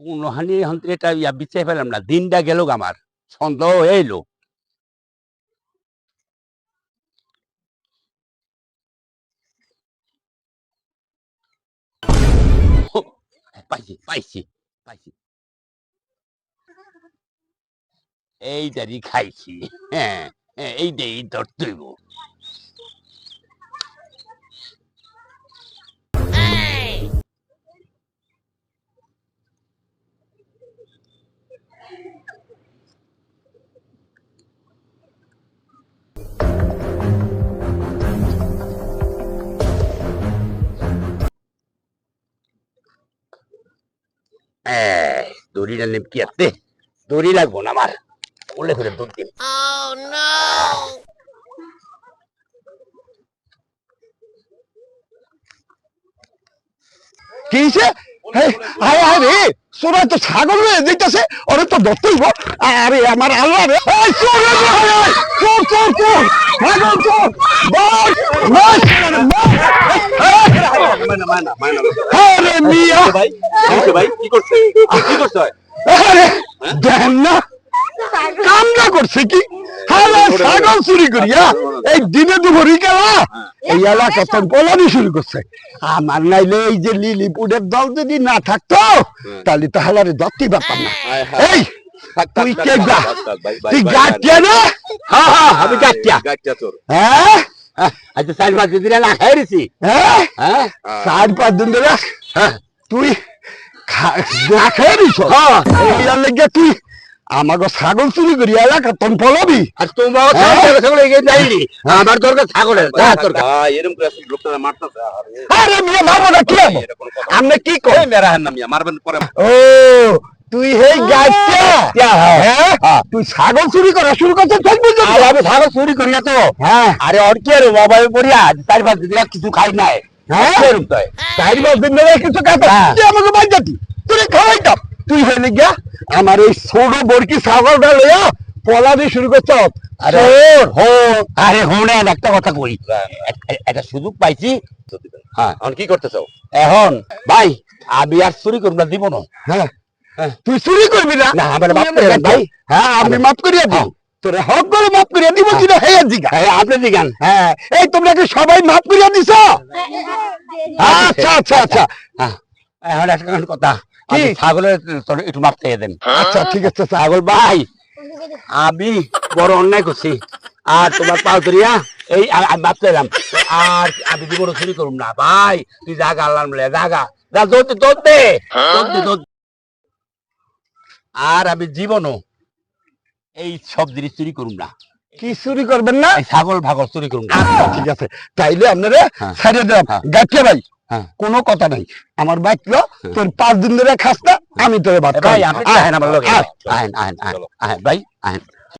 কোন হানি এটা ইয়া বিচাই পেলাম না দিনটা গেল আমার সন্দেহ এলো পাইছি পাইছি পাইছি। এইটারই খাইছি হ্যাঁ হ্যাঁ, এইটাই ধরতেইব দড়িটা নেমকি আতে দড়ি লাগবো না আমার। কোলে করে দুধ দিন কি আয় আয় রে! সোনা তো ছাগল রয়ে দিতেছে ওরে তো ধরতেই আরে আমার আল্লাহ রে। চোর চোর, চোর চোর চোর। ছাগল চোর। আরে মিয়া। ভাই ভাই কি করছে? কি করছে? আরে দেন না। কামনা করছে কি? ছাগল চুরি করিয়া এই দিনে দুপুরি গেলা এই এলাকা তো গোলামি শুরু করছে। আমার নাইলে এই যে লিলিপুরের দল যদি না থাকতো তাহলে তো হালারে দত্তি ব্যাপার না। এই তুই কে গা? তুই গাটিয়া না? হ্যাঁ হ্যাঁ আমি গাটিয়া। গাটটা তোর। হ্যাঁ? আচ্ছা চার পাঁচ দিন না খাই রেছি হ্যাঁ? হ্যাঁ। চার পাঁচ দিন ধরে হ্যাঁ। তুই না তুই আমাকে ছাগল চুরি করি এলাকা তন ফলবি আর তোমার ছাগল এগিয়ে যাইনি। আমার দরকার ছাগলের যা দরকার। ভাই এরকম করে আসলে লোকটা মারতেছে আরে। মিয়া মারবো না কি? আপনি কি কর মেরা হান না মিয়া মারবেন পরে। ও তুই হেই গাইছা? হ্যাঁ। তুই ছাগল চুরি করা শুরু আমি ছাগল চুরি করি না তো। হ্যাঁ। আরে ওর কি আর মোবাইল পড়িয়া চার পাঁচ দিন কিছু খাই নাই। হ্যাঁ? এরকম তো। চার পাঁচ দিন কিছু হ্যাঁ। আমাকে বাদ যাতি তুই। খাওয়াইতাম তুই হইলে গিয়া আমার এই ছোট বরকি ছাগলটা লইয়া পলা দিয়ে শুরু করছ। আরে। হো আরে হোনেন একটা কথা কই। একটা সুযোগ পাইছি। হ্যাঁ। এখন কি করতে চাও এখন ভাই আমি আর চুরি করব না দিব না। হ্যাঁ। হ্যাঁ। তুই চুরি করবি না? না আমার মাফ করে ভাই। হ্যাঁ আমি মাফ করিয়া দিই হ্যাঁ। তোরে হক করে মাফ করিয়া দিব কিনা হেয়া জিগা হ্যাঁ আপনি দিগান হ্যাঁ। এই তোমরা কি সবাই মাফ করিয়া দিছ? আচ্ছা আচ্ছা আচ্ছা। হ্যাঁ। এখন একটা কথা? আমি ছাগলের একটু দেন। আচ্ছা ঠিক আছে ছাগল ভাই। আমি বড় অন্যায় করছি। আর তোমার ধরিয়া এই আমি মাপ চাইলাম আর আমি জীবন চুরি করুম না ভাই। তুই জাগা আল্লাহ মিলে জাগা। যা দৌড়তে দৌড়তে দৌড়তে দৌড়তে আর আমি জীবনও এই সব জিনিস চুরি করুম না। কি চুরি করবেন না? ছাগল ভাগল চুরি করুন। ঠিক আছে। তাইলে আপনারা হ্যাঁ। ছাড়িয়ে দিলাম হ্যাঁ। ভাই হ্যাঁ। কোনো কথা নাই। আমার বাইকলো তোর পাঁচ দিন ধরে খাস না আমি তোরে ভাত আয়, আহেন আমার লোক আহেন আহেন আহেন আহেন ভাই আহেন।